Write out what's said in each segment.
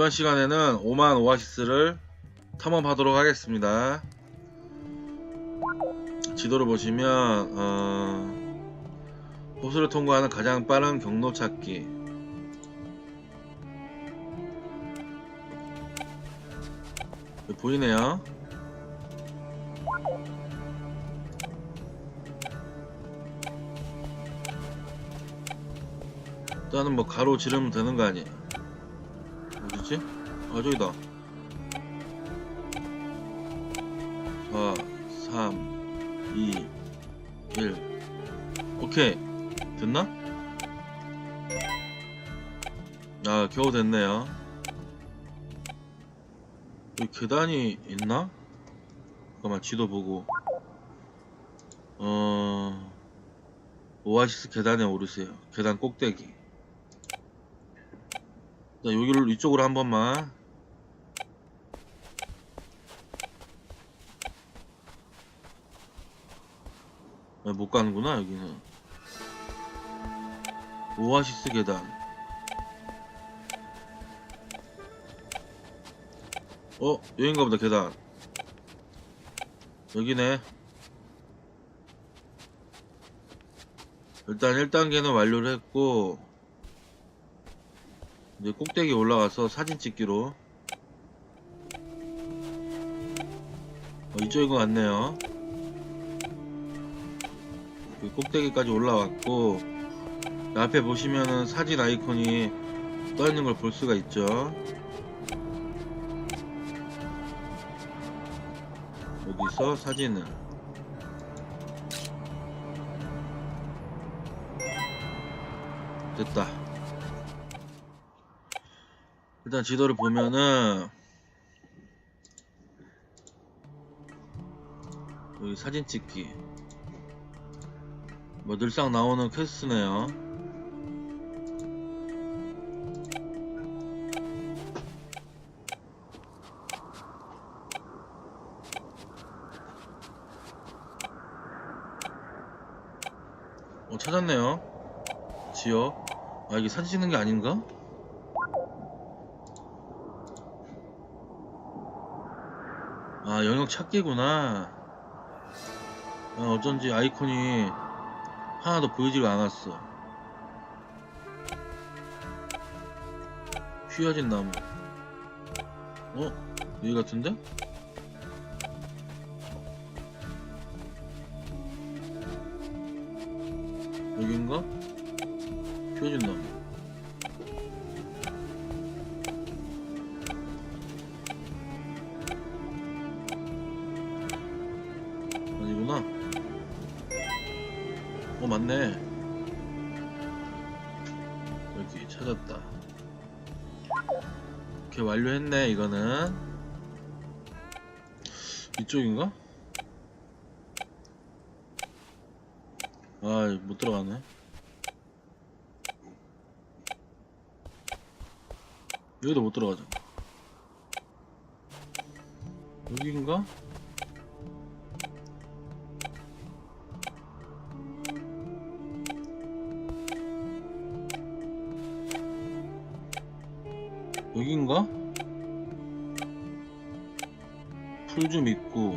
이번 시간에는 오만 오아시스를 탐험하도록 하겠습니다. 지도를 보시면 어, 호수를 통과하는 가장 빠른 경로 찾기 보이네요. 일단은 뭐 가로 지르면 되는 거 아니에요? 어디지? 아 저기다. 4 3 2 1 오케이. 됐나? 아 겨우 됐네요. 여기 계단이 있나? 잠깐만 지도 보고. 어 오아시스 계단에 오르세요. 계단 꼭대기 자, 여기를 이쪽으로 한 번만. 아, 못 가는구나, 여기는. 오아시스 계단. 어, 여긴가 보다, 계단. 여기네. 일단 1단계는 완료를 했고, 이제 꼭대기 올라가서 사진 찍기로. 어, 이쪽인 것 같네요. 그 꼭대기까지 올라왔고 앞에 보시면은 사진 아이콘이 떠 있는 걸 볼 수가 있죠. 여기서 사진을. 됐다 일단 지도를 보면은 여기 사진 찍기. 뭐 늘상 나오는 퀘스트네요. 어 찾았네요. 지역. 아 이게 사진 찍는 게 아닌가? 아 영역 찾기구나 아, 어쩐지 아이콘이 하나도 보이지가 않았어 휘어진 나무 어? 여기 같은데? 여긴가? 휘어진 나무 맞네. 여기 찾았다. 이렇게 완료했네, 이거는. 이쪽인가? 아, 못 들어가네. 여기도 못 들어가잖아. 여기인가? 여긴가? 풀 좀 있고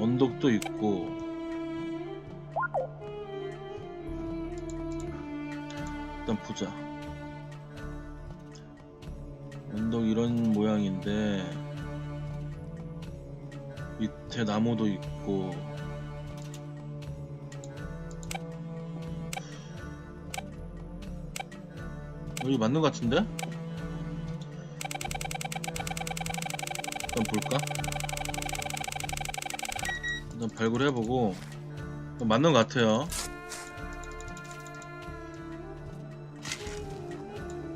언덕도 있고 일단 보자 언덕 이런 모양인데 밑에 나무도 있고 여기 맞는 것 같은데? 일단 볼까? 일단 발굴해보고 맞는 것 같아요.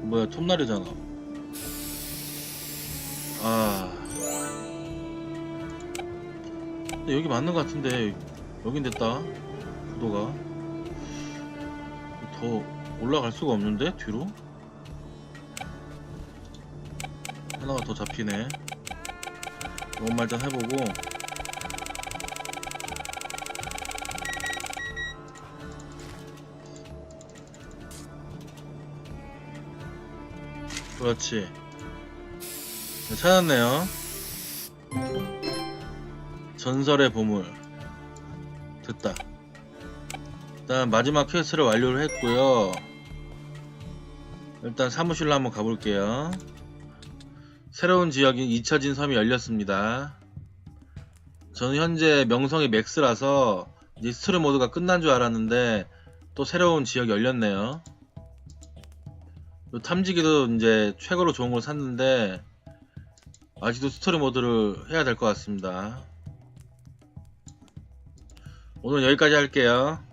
뭐야 톱날이잖아. 아. 여기 맞는 것 같은데. 여긴 됐다. 구도가. 더 올라갈 수가 없는데 뒤로? 하나가 더 잡히네 이것만 일단 해보고 그렇지. 네, 찾았네요. 전설의 보물. 됐다. 일단 마지막 퀘스트를 완료를 했고요. 일단 사무실로 한번 가볼게요. 새로운 지역인 잊혀진 섬이 열렸습니다. 저는 현재 명성이 맥스라서 이제 스토리 모드가 끝난 줄 알았는데 또 새로운 지역이 열렸네요. 요 탐지기도 이제 최고로 좋은 걸 샀는데 아직도 스토리 모드를 해야 될 것 같습니다. 오늘 여기까지 할게요.